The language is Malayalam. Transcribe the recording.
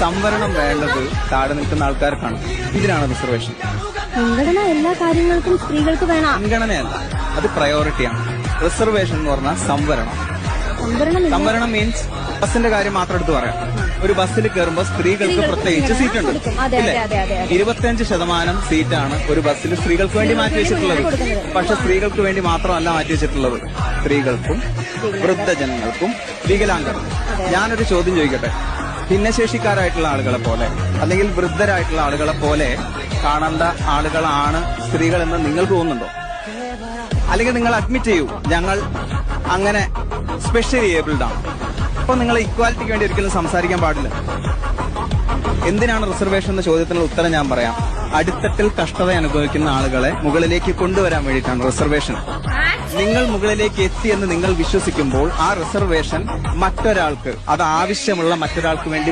സംവരണം വേണ്ടത് താഴെ നിൽക്കുന്ന ആൾക്കാർക്കാണ്. ഇതിനാണ് റിസർവേഷൻ മുൻഗണന എല്ലാ കാര്യങ്ങൾക്കും സ്ത്രീകൾക്ക് വേണം. മുൻഗണനയല്ല അത് പ്രയോറിറ്റിയാണ് റിസർവേഷൻ എന്ന് പറഞ്ഞാൽ സംവരണം. സംവരണം മീൻസ് ബസിന്റെ കാര്യം മാത്രം എടുത്ത് പറയാം. ഒരു ബസ്സിൽ കയറുമ്പോൾ സ്ത്രീകൾക്ക് പ്രത്യേകിച്ച് സീറ്റ് ഉണ്ട്. ഇല്ലേ. ഇരുപത്തിയഞ്ച് ശതമാനം സീറ്റാണ് ഒരു ബസ്സിൽ സ്ത്രീകൾക്ക് വേണ്ടി മാറ്റി വെച്ചിട്ടുള്ളത്. പക്ഷെ സ്ത്രീകൾക്ക് വേണ്ടി മാത്രമല്ല മാറ്റി വെച്ചിട്ടുള്ളത്. സ്ത്രീകൾക്കും വൃദ്ധജനങ്ങൾക്കും വികലാംഗർക്കും. ഞാനൊരു ചോദ്യം ചോദിക്കട്ടെ? ഭിന്നശേഷിക്കാരായിട്ടുള്ള ആളുകളെ പോലെ അല്ലെങ്കിൽ വൃദ്ധരായിട്ടുള്ള ആളുകളെ പോലെ കാണേണ്ട ആളുകളാണ് സ്ത്രീകൾ എന്ന് നിങ്ങൾക്ക് തോന്നുന്നുണ്ടോ? അല്ലെങ്കിൽ നിങ്ങൾ അഡ്മിറ്റ് ചെയ്യൂ ഞങ്ങൾ അങ്ങനെ സ്പെഷ്യലി ഏബിൾഡ് ആണ്. അപ്പൊ നിങ്ങൾ ഇക്വാലിറ്റിക്ക് വേണ്ടി ഒരിക്കലും സംസാരിക്കാൻ പാടില്ല. എന്തിനാണ് റിസർവേഷൻ എന്ന ചോദ്യത്തിനുള്ള ഉത്തരം ഞാൻ പറയാം. അടിത്തട്ടിൽ കഷ്ടത അനുഭവിക്കുന്ന ആളുകളെ മുകളിലേക്ക് കൊണ്ടുവരാൻ വേണ്ടിയിട്ടാണ് റിസർവേഷൻ നിങ്ങൾ മുകളിലേക്ക് എത്തി എന്ന് നിങ്ങൾ വിശ്വസിക്കുമ്പോൾ ആ റിസർവേഷൻ മറ്റൊരാൾക്ക് അത് ആവശ്യമുള്ള മറ്റൊരാൾക്ക് വേണ്ടി